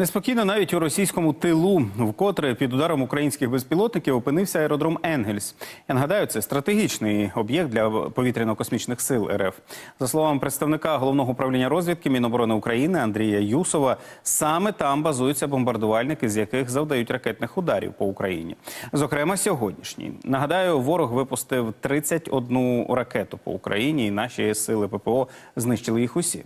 Неспокійно навіть у російському тилу, вкотре під ударом українських безпілотників опинився аеродром Енгельс. Я нагадаю, це стратегічний об'єкт для повітряно-космічних сил РФ. За словами представника головного управління розвідки Міноборони України Андрія Юсова, саме там базуються бомбардувальники, з яких завдають ракетних ударів по Україні. Зокрема, сьогоднішній. Нагадаю, ворог випустив 31 ракету по Україні, і наші сили ППО знищили їх усі.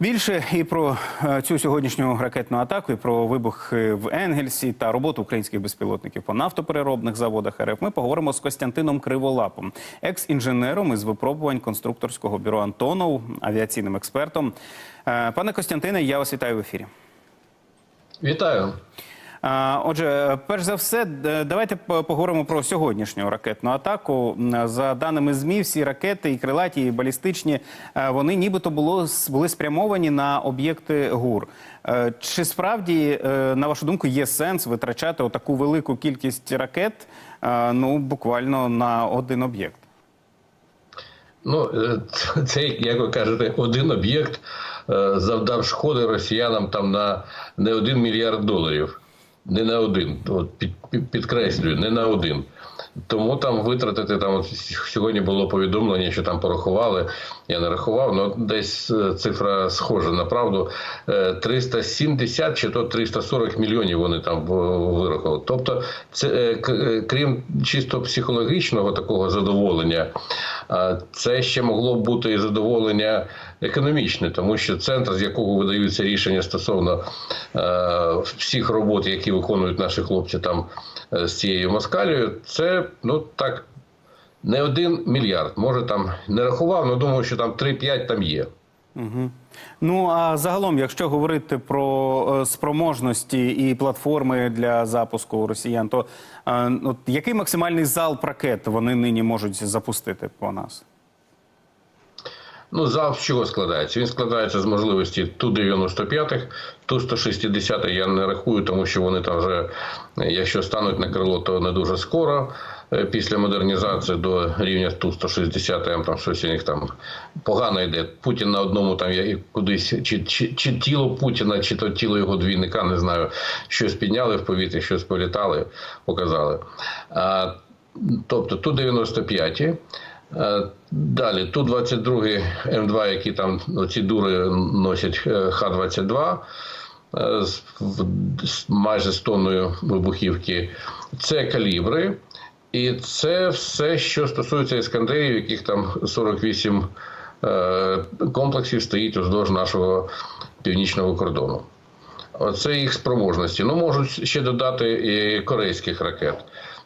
Більше і про е, цю сьогоднішню ракетну атаку, і про вибухи в Енгельсі та роботу українських безпілотників по нафтопереробних заводах РФ. Ми поговоримо з Костянтином Криволапом, екс-інженером із випробувань конструкторського бюро Антонов, авіаційним експертом. Е, Пане Костянтине, я вас вітаю в ефірі. Вітаю. Отже, перш за все, давайте поговоримо про сьогоднішню ракетну атаку. За даними ЗМІ, всі ракети, і крилаті, і балістичні, е, вони нібито було, були спрямовані на об'єкти ГУР. Е, Чи справді, е, на вашу думку, є сенс витрачати таку велику кількість ракет ну, буквально на один об'єкт? Ну, це, як ви кажете, один об'єкт завдав шкоди росіянам там на не один мільярд доларів. Не на один. От під, під- підкреслюю, не на один. Тому там витратити там от сьогодні було повідомлення, що там порахували. Я не рахував, але десь е, цифра схожа на правду. Е, 370 чи то 340 мільйонів вони там в- вирахували. Тобто, це е, е, крім чисто психологічного такого задоволення, це ще могло б бути і задоволення економічне, тому що центр, з якого видаються рішення стосовно е, всіх робот, які виконують наші хлопці там е, з цією москалією, це ну так не один мільярд. Може там не рахував, але думаю, що там 3-5 там є. Ну а загалом, якщо говорити про е, спроможності і платформи для запуску росіян, то е, от який максимальний залп ракет вони нині можуть запустити по нас? Ну, зал з чого складається? Він складається з можливості ту 95-х, ту 160-х я не рахую, тому що вони там вже, якщо стануть на крило, то не дуже скоро. Е, Після модернізації до рівня Ту-160 там щось у них там погано йде. Путін на одному там я кудись, чи, чи, чи тіло Путіна, чи то тіло його двійника, не знаю, щось підняли в повітрі, щось політали, показали. А, тобто Ту-95. Е, Далі Ту-22 М2, які там ці дури носять е, Х-22 е, з майже з тонною вибухівки. Це калібри. І це все, що стосується іскандерів, яких там 48 е, комплексів стоїть уздовж нашого північного кордону. Оце їх спроможності. Ну, можуть ще додати і корейських ракет.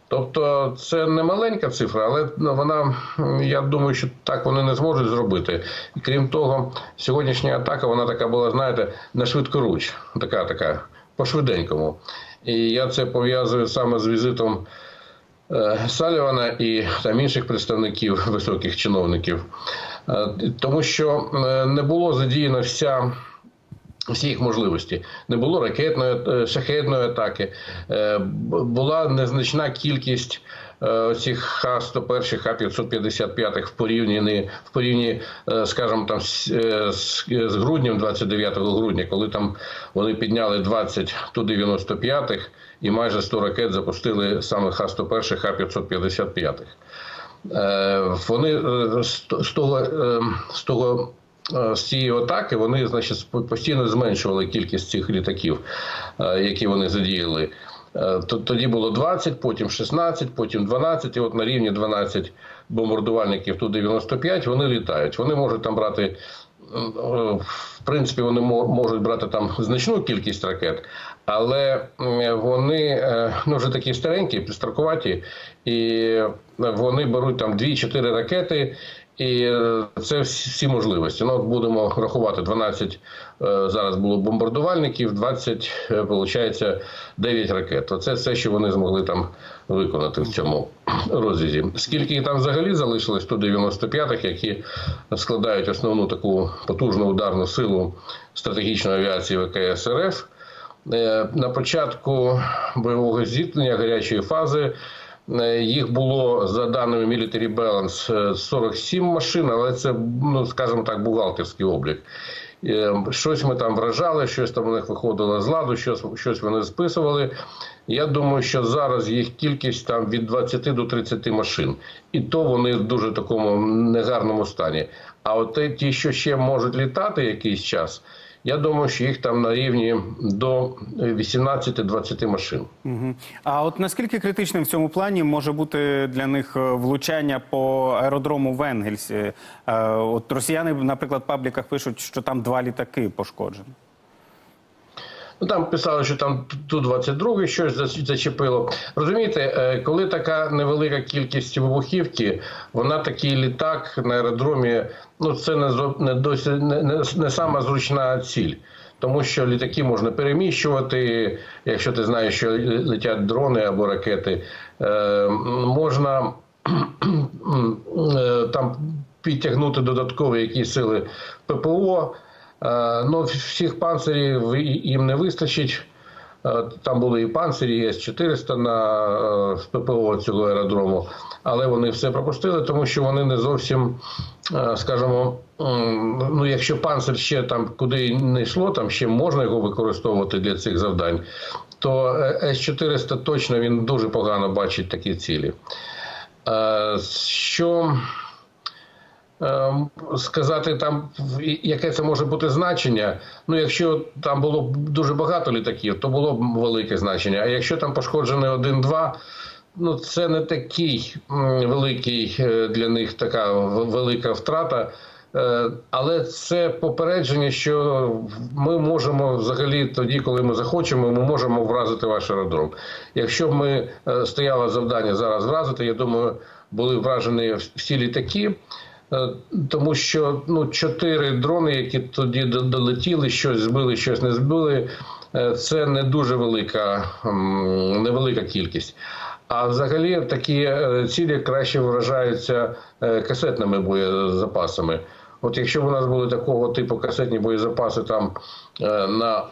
Тобто це не маленька цифра, але вона, я думаю, що так вони не зможуть зробити. Крім того, сьогоднішня атака, вона така була, знаєте, на швидкоруч, така, така, по-швиденькому. І я це пов'язую саме з візитом е, Салівана і там інших представників високих чиновників, Е, тому що е, не було задіяно вся всі їх можливості. Не було ракетної е, шахедної атаки, Е, була незначна кількість цих Х-101, Х-555 в порівнянні, в порівнянні, е, скажімо, там з, з, груднем, 29 грудня, коли там вони підняли 20 Ту-95 і майже 100 ракет запустили саме Х-101, Х-555. Е, Вони е, з того, з того з цієї атаки вони значить постійно зменшували кількість цих літаків, е, які вони задіяли. Е, Тоді було 20, потім 16, потім 12, і от на рівні 12 бомбардувальників Ту-95 вони літають. Вони можуть там брати, е, е, в принципі, вони можуть брати там значну кількість ракет, але вони е, ну, вже такі старенькі, підстаркуваті, і вони беруть там 2-4 ракети. І е, це всі можливості. Ну, от будемо рахувати 12 е, зараз було бомбардувальників, 20, е, виходить, 9 ракет. Оце все, що вони змогли там виконати в цьому розрізі. Скільки їх там взагалі залишилось 195-х, які складають основну таку потужну ударну силу стратегічної авіації ВКС РФ. Е, На початку бойового зіткнення гарячої фази їх було за даними Military Balance е, 47 машин, але це, ну скажімо так, бухгалтерський облік. Е, Щось ми там вражали, щось там у них виходило з ладу, щось, щось вони списували. Я думаю, що зараз їх кількість там від 20 до 30 машин, і то вони в дуже такому негарному стані. А от ті, що ще можуть літати якийсь час, я думаю, що їх там на рівні до 18-20 машин. Угу. А от наскільки критичним в цьому плані може бути для них е, влучання по аеродрому в Енгельсі? Е, От росіяни, наприклад, в пабліках пишуть, що там два літаки пошкоджені. Ну там писали, що там Ту-22 щось зачепило. Розумієте, е, коли така невелика кількість вибухівки, вона такий літак на аеродромі, ну це не не досі не, не, не сама зручна ціль. Тому що літаки можна переміщувати, якщо ти знаєш, що летять дрони або ракети, е, можна е, там підтягнути додаткові якісь сили ППО. Е, Ну, всіх панцирів їм не вистачить. Е, Там були і панцирі, і С-400 на е, ППО цього аеродрому, але вони все пропустили, тому що вони не зовсім, скажімо, ну якщо панцир ще там куди не йшло, там ще можна його використовувати для цих завдань, то е, С-400 точно він дуже погано бачить такі цілі. Що сказати там, яке це може бути значення. Ну, якщо там було б дуже багато літаків, то було б велике значення. А якщо там пошкоджений один-два, ну це не такий великий е, для них така велика втрата. Е, Але це попередження, що ми можемо взагалі тоді, коли ми захочемо, ми можемо вразити ваш аеродром. Якщо б ми е, стояло завдання зараз вразити, я думаю, були вражені всі літаки. Е, Тому що ну чотири дрони, які тоді долетіли, щось збили, щось не збили. е, Це не дуже велика, невелика кількість. А взагалі такі е, цілі краще вражаються касетними боєзапасами. От якщо у нас були такого типу касетні боєзапаси там на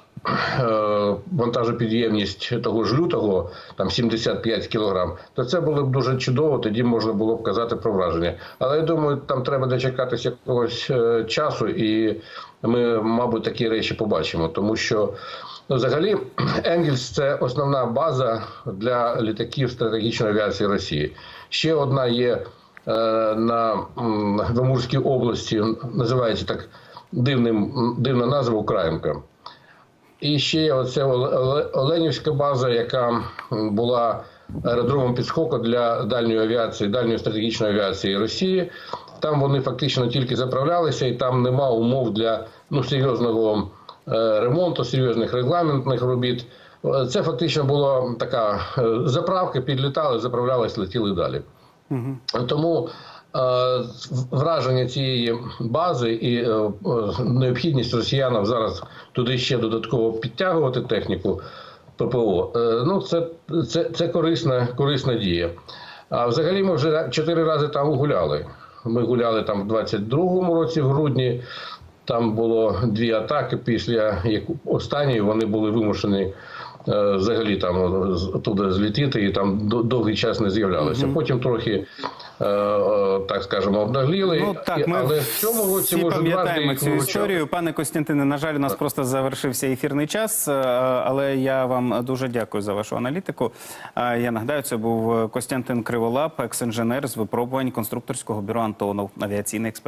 вантажопідємність того ж лютого, там 75 кілограм, то це було б дуже чудово, тоді можна було б казати про враження. Але я думаю, там треба дочекатися якогось е, часу, і ми, мабуть, такі речі побачимо, тому що. Ну, взагалі, Енгельс це основна база для літаків стратегічної авіації Росії. Ще одна є е, на в Амурській області, називається так дивним, дивна назва Українка. І ще оце Оле- Оле- Оленівська база, яка була аеродромом підскоку для дальньої авіації, дальньої стратегічної авіації Росії. Там вони фактично тільки заправлялися, і там нема умов для ну, серйозного е, ремонту, серйозних регламентних робіт. Це фактично була така е, заправка, підлітали, заправлялись, летіли далі. Тому е, враження цієї бази і е, е, необхідність росіянам зараз туди ще додатково підтягувати техніку ППО. е, ну це, це, це корисна, корисна дія. А взагалі ми вже чотири рази там гуляли. Ми гуляли там в 22-му році, в грудні. Там було дві атаки. Після як останньої вони були вимушені е, взагалі там туди злітіти і там довгий час не з'являлися. Потім трохи, е, е, так скажемо, обнагліли. Ну так, ми але в цьому році ми пам'ятаємо цю історію. Пане Костянтине, на жаль, у нас просто завершився ефірний час, е, але я вам дуже дякую за вашу аналітику. Е, Я нагадаю, це був Костянтин Криволап, екс-інженер з випробувань конструкторського бюро Антонов, авіаційний експерт.